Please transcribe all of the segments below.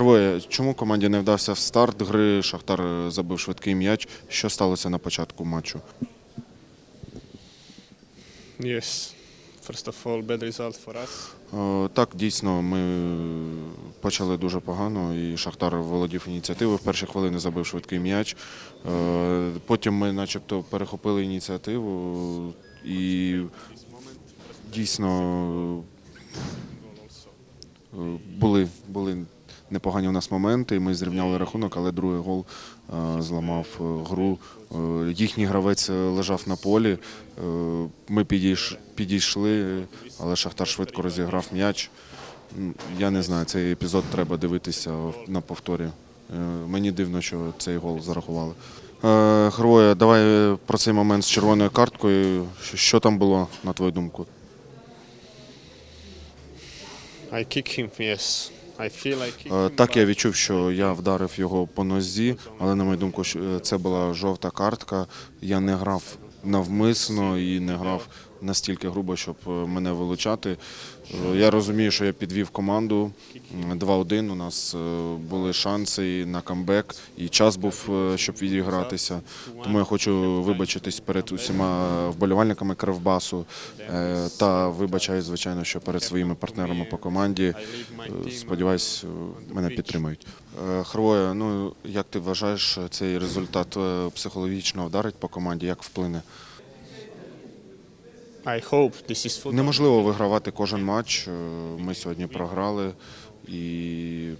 Хрвоє, чому команді не вдався старт гри? Шахтар е, забив швидкий м'яч. Що сталося на початку матчу? Yes. First of all, bad result for us. Е, Так, дійсно, ми почали дуже погано, і Шахтар володів ініціативою. В перші хвилини забив швидкий м'яч. Е, Потім ми, начебто, перехопили ініціативу і дійсно були, були непогані у нас моменти. Ми зрівняли рахунок, але другий гол е, зламав е, гру. Е, Їхній гравець лежав на полі. Ми підійшли, але Шахтар швидко розіграв м'яч. Я не знаю, цей епізод треба дивитися на повторі. Мені дивно, що цей гол зарахували. Хроя, давай про цей момент з червоною карткою. Що там було, на твою думку? I kick him, yes. Е, Так, я відчув, що я вдарив його по нозі, але на мою думку, е, це була жовта картка. Я не грав навмисно і не грав настільки грубо, щоб е, мене вилучати. Е, Я розумію, що я підвів команду М, 2-1. У нас е, були шанси і на камбек, і час був, щоб відігратися. Тому я хочу вибачитись перед усіма вболівальниками Кривбасу е, та вибачаю, звичайно, що перед своїми партнерами по команді. Сподіваюсь, мене підтримають. Хрвоя, ну як ти вважаєш, цей результат психологічно вдарить по команді? Як вплине? Неможливо вигравати кожен матч. Е, Ми сьогодні програли і.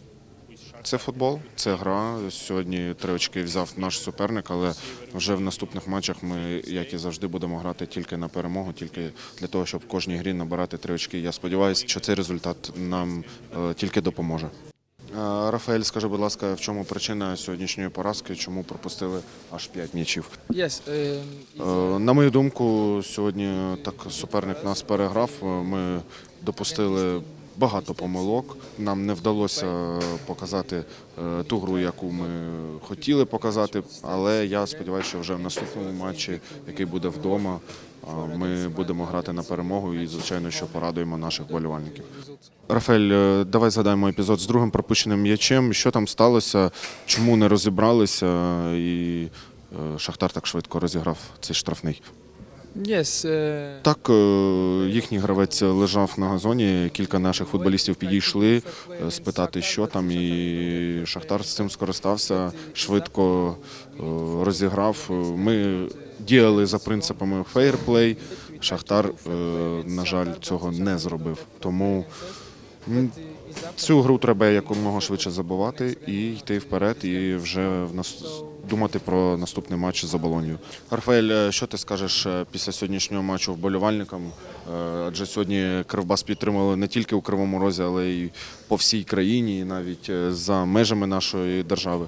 Це футбол, це гра. Сьогодні три очки взяв наш суперник, але вже в наступних матчах ми, як і завжди, будемо грати тільки на перемогу, тільки для того, щоб в кожній грі набирати три очки. Я сподіваюся, що цей результат нам е, тільки допоможе. Е, Рафаель, скажи, будь ласка, в чому причина сьогоднішньої поразки? Чому пропустили аж п'ять м'ячів? Um, Е, На мою думку, сьогодні так суперник нас переграв. Е, Ми допустили багато помилок. Нам не вдалося показати е, ту гру, яку ми хотіли показати. Але я сподіваюся, що вже в наступному матчі, який буде вдома, е, ми будемо грати на перемогу і, звичайно, що порадуємо наших болівальників. Рафаель, е, давай згадаємо епізод з другим пропущеним м'ячем. Що там сталося? Чому не розібралися? І Шахтар так швидко розіграв цей штрафний. Uh, Так, е, їхній гравець лежав на газоні. Кілька наших футболістів підійшли е, спитати, що там, і Шахтар з цим скористався, швидко е, розіграв. Е, Ми діяли за принципами фейрплей. Шахтар, е, на жаль, цього не зробив. Тому цю гру треба якомога швидше забувати і йти вперед, і вже в нас думати про наступний матч за Болонію. Рафаель, е, що ти скажеш е, після сьогоднішнього матчу вболівальникам? Е, Адже сьогодні Кривбас підтримали не тільки у Кривому Розі, але й по всій країні, і навіть за межами нашої держави.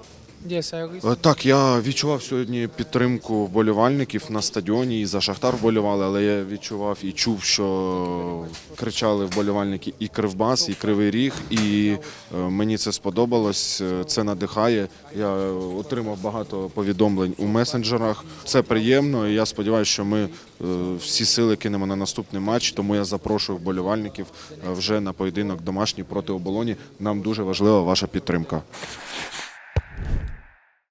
Е, Так, я відчував сьогодні підтримку вболівальників на стадіоні і за Шахтар вболівали, але я відчував і чув, що кричали вболівальники і Кривбас, і Кривий Ріг. І е, мені це сподобалось. е, Це надихає. Я отримав багато повідомлень у месенджерах. Це приємно. І я сподіваюся, що ми всі сили кинемо на наступний матч. Тому я запрошую вболівальників вже на поєдинок домашній проти оболоні. Нам дуже важлива ваша підтримка.